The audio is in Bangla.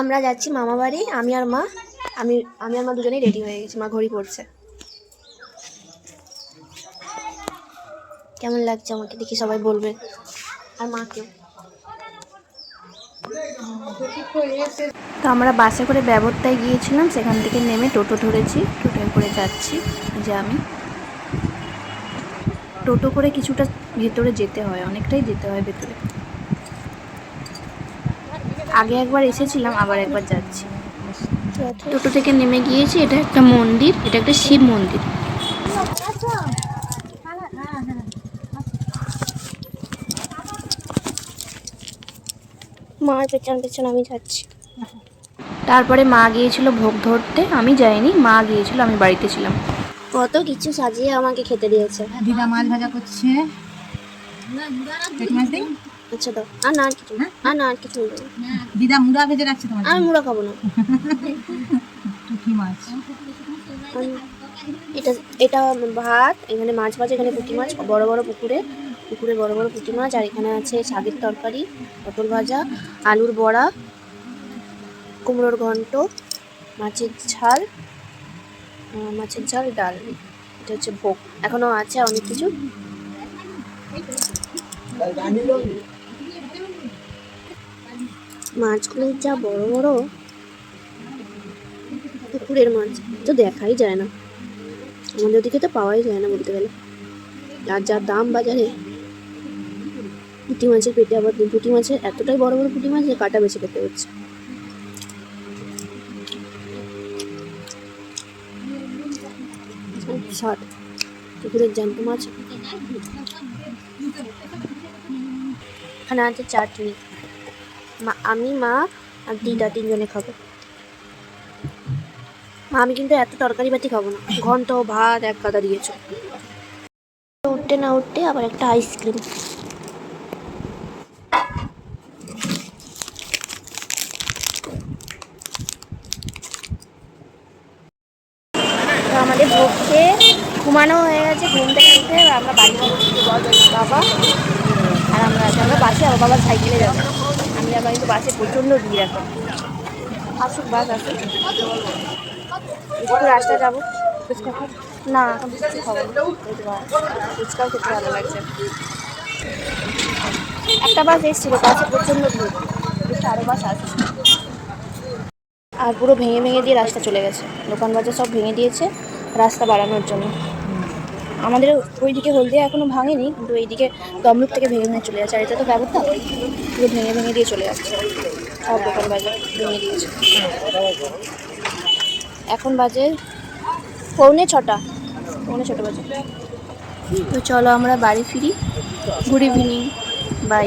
আমরা যাচ্ছি মামা বাড়ি, আমি আর মা, আমি আমি আর মা দুজনেই রেডি হয়ে গেছি, মা ঘড়ি পড়ছে। কেমন লাগছে আমাকে? দেখি সবাই বলবে। আর মাকেও তো আমরা বাসে করে ব্যবস্থায় গিয়েছিলাম, সেখান থেকে নেমে টোটো ধরেছি, টোটোয় করে যাচ্ছি যে আমি। টোটো করে কিছুটা ভেতরে যেতে হয়, অনেকটাই যেতে হয় ভেতরে। আগে একবার এসেছিলাম আবার একবার যাচ্ছি। টোটো থেকে নেমে গিয়েছি এটা একটা মন্দির এটা একটা শিব মন্দির। মার পেছন পেছন আমি যাচ্ছি। তারপরে মা গিয়েছিল ভোগ ধরতে আমি যাইনি মা গিয়েছিল আমি বাড়িতে ছিলাম। কত কিছু সাজিয়ে আমাকে খেতে দিয়েছে। দিদা মাছ ভাজা করছে। আচ্ছা দাও। আর না আর কিছু আর না আর কিছু। দিদা মুড়া ভেজে রাখছে তোমার আমি মুড়া খাব না। পুঁটি মাছ। এটা এটা ভাত এখানে মাছ ভাজা এখানে পুঁটি মাছ বড় বড় পুকুরে পুকুরে বড় বড় পুঁটি মাছ আর এখানে আছে শাকের তরকারি পটল ভাজা আলুর বড়া কুমড়োর ঘন্ট মাছের ঝাল মাছের ঝাল ডাল। এটা হচ্ছে ভোগ। এখনও আছে অনেক কিছু। মাছগুলো যা বড় বড়, পুকুরের মাছ তো দেখাই যায় না। আমাদের ওদিকে তো পাওয়াই যায় না বলতে গেলে। আর যা দাম বাজারে, পুঁটি মাছের পেটে আবার পুঁটি মাছের, এতটাই বড় বড় পুঁটি মাছ যে কাটা বেছে খেতে হচ্ছে। পুকুরের জ্যান্ত মাছ। এখানে আছে চাটনি। মা আমি মা আর দিদা তিনজনে খাব। মা, আমি কিন্তু এত তরকারি বাতি খাব না। ঘন্ট ভাত এক গাদা দিয়েছ। উঠতে না উঠতে আবার একটা আইসক্রিম। আমাদের ভোগকে ঘুমানো হয়ে গেছে ঘুম থেকে উঠে আমরা বাড়ি বাবা। আর আমরা আমরা বাসে আবার বাবা সাইকেলে যাব। আমি আবার কিন্তু বাসে প্রচণ্ড ভিড় এখন। আসুক, বাস আসুক। একটু রাস্তা যাব। ফুচকা না, এখন ফুচকা খাব। ফুচকাও খেতে ভালো লাগছে। একটা বাস এসেছিল, বাসে প্রচণ্ড ভিড়। আরও বাস আসছে। আর পুরো ভেঙে ভেঙে দিয়ে রাস্তা চলে গেছে। দোকান বাজার সব ভেঙে দিয়েছে, রাস্তা বাড়ানোর জন্য। আমাদের ওইদিকে হলদিয়া এখনও ভাঙেনি, কিন্তু এইদিকে তমলুক থেকে ভেঙে ভেঙে চলে যাচ্ছে। আর এটা তো ব্যবস্থা। পুরো ভেঙে ভেঙে দিয়ে চলে যাচ্ছে। সব দোকান বাজার ভেঙে দিয়েছে। এখন বাজে পৌনে ছটা। পৌনে ছটা বাজে। তো চলো আমরা বাড়ি ফিরি। Good evening. বাই।